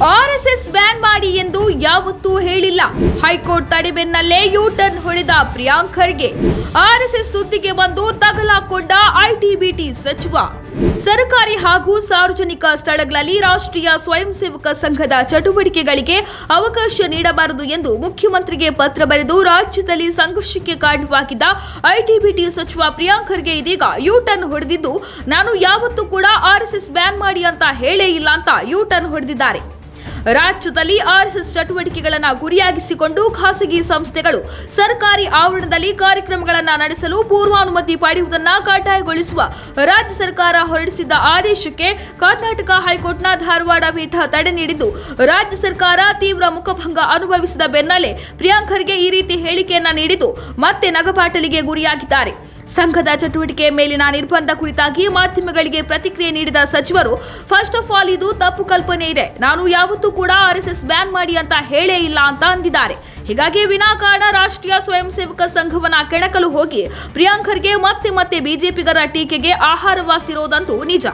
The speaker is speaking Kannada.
ಆರ್ಎಸ್ಎಸ್ ಬ್ಯಾನ್ ಮಾಡಿ ಎಂದು ಯಾವತ್ತೂ ಹೇಳಿಲ್ಲ. ಹೈಕೋರ್ಟ್ ತಡೆಬೆನ್ನಲ್ಲೇ ಯು ಟರ್ನ್ ಹೊಡೆದ ಪ್ರಿಯಾಂಕ್ ಖರ್ಗೆ. ಆರ್ಎಸ್ಎಸ್ ಸುದ್ದಿಗೆ ಬಂದು ತಗಲಾಕೊಂಡ ಐಟಿಬಿಟಿ ಸಚಿವ. ಸರ್ಕಾರಿ ಹಾಗೂ ಸಾರ್ವಜನಿಕ ಸ್ಥಳಗಳಲ್ಲಿ ರಾಷ್ಟ್ರೀಯ ಸ್ವಯಂ ಸೇವಕ ಸಂಘದ ಚಟುವಟಿಕೆಗಳಿಗೆ ಅವಕಾಶ ನೀಡಬಾರದು ಎಂದು ಮುಖ್ಯಮಂತ್ರಿಗೆ ಪತ್ರ ಬರೆದು ರಾಜ್ಯದಲ್ಲಿ ಸಂಘರ್ಷಕ್ಕೆ ಕಾರಣವಾಗಿದ್ದ ಐಟಿಬಿಟಿ ಸಚಿವ ಪ್ರಿಯಾಂಕ್ ಖರ್ಗೆ ಇದೀಗ ಯು ಟರ್ನ್ ಹೊಡೆದಿದ್ದು, ನಾನು ಯಾವತ್ತೂ ಕೂಡ ಆರ್ಎಸ್ಎಸ್ ಬ್ಯಾನ್ ಮಾಡಿ ಅಂತ ಹೇಳೇ ಇಲ್ಲ ಅಂತ ಯು ಟರ್ನ್ ಹೊಡೆದಿದ್ದಾರೆ. ರಾಜ್ಯದಲ್ಲಿ ಆರ್ಎಸ್ಎಸ್ ಚಟುವಟಿಕೆಗಳನ್ನು ಗುರಿಯಾಗಿಸಿಕೊಂಡು ಖಾಸಗಿ ಸಂಸ್ಥೆಗಳು ಸರ್ಕಾರಿ ಆವರಣದಲ್ಲಿ ಕಾರ್ಯಕ್ರಮಗಳನ್ನು ನಡೆಸಲು ಪೂರ್ವಾನುಮತಿ ಪಡೆಯುವುದನ್ನು ಕಡ್ಡಾಯಗೊಳಿಸುವ ರಾಜ್ಯ ಸರ್ಕಾರ ಹೊರಡಿಸಿದ್ದ ಆದೇಶಕ್ಕೆ ಕರ್ನಾಟಕ ಹೈಕೋರ್ಟ್ನ ಧಾರವಾಡ ಪೀಠ ತಡೆ ನೀಡಿದ್ದು, ರಾಜ್ಯ ಸರ್ಕಾರ ತೀವ್ರ ಮುಖಭಂಗ ಅನುಭವಿಸಿದ ಬೆನ್ನಲ್ಲೇ ಪ್ರಿಯಾಂಕರ್ಗೆ ಈ ರೀತಿ ಹೇಳಿಕೆಯನ್ನ ನೀಡಿದ್ದು ಮತ್ತೆ ನಗಪಾಟಲಿಗೆ ಗುರಿಯಾಗಿದ್ದಾರೆ. ಸಂಘದ ಚಟುವಟಿಕೆ ಮೇಲಿನ ನಿರ್ಬಂಧ ಕುರಿತಾಗಿ ಮಾಧ್ಯಮಗಳಿಗೆ ಪ್ರತಿಕ್ರಿಯೆ ನೀಡಿದ ಸಚಿವರು ಫಸ್ಟ್ ಆಫ್ ಆಲ್ ಇದು ತಪ್ಪು ಕಲ್ಪನೆ ಇದೆ. ನಾನು ಯಾವತ್ತೂ ಕೂಡ ಆರ್ಎಸ್ಎಸ್ ಬ್ಯಾನ್ ಮಾಡಿ ಅಂತ ಹೇಳೇ ಇಲ್ಲ ಅಂತ ಅಂದಿದ್ದಾರೆ. ಹೀಗಾಗಿ ವಿನಾಕಾರಣ ರಾಷ್ಟ್ರೀಯ ಸ್ವಯಂ ಸೇವಕ ಸಂಘವನ್ನ ಕೆಣಕಲು ಹೋಗಿ, ಪ್ರಿಯಾಂಕರ್ಗೆ ಮತ್ತೆ ಮತ್ತೆ ಬಿಜೆಪಿಗರ ಟೀಕೆಗೆ ಆಹಾರವಾಗ್ತಿರೋದಂತೂ ನಿಜ.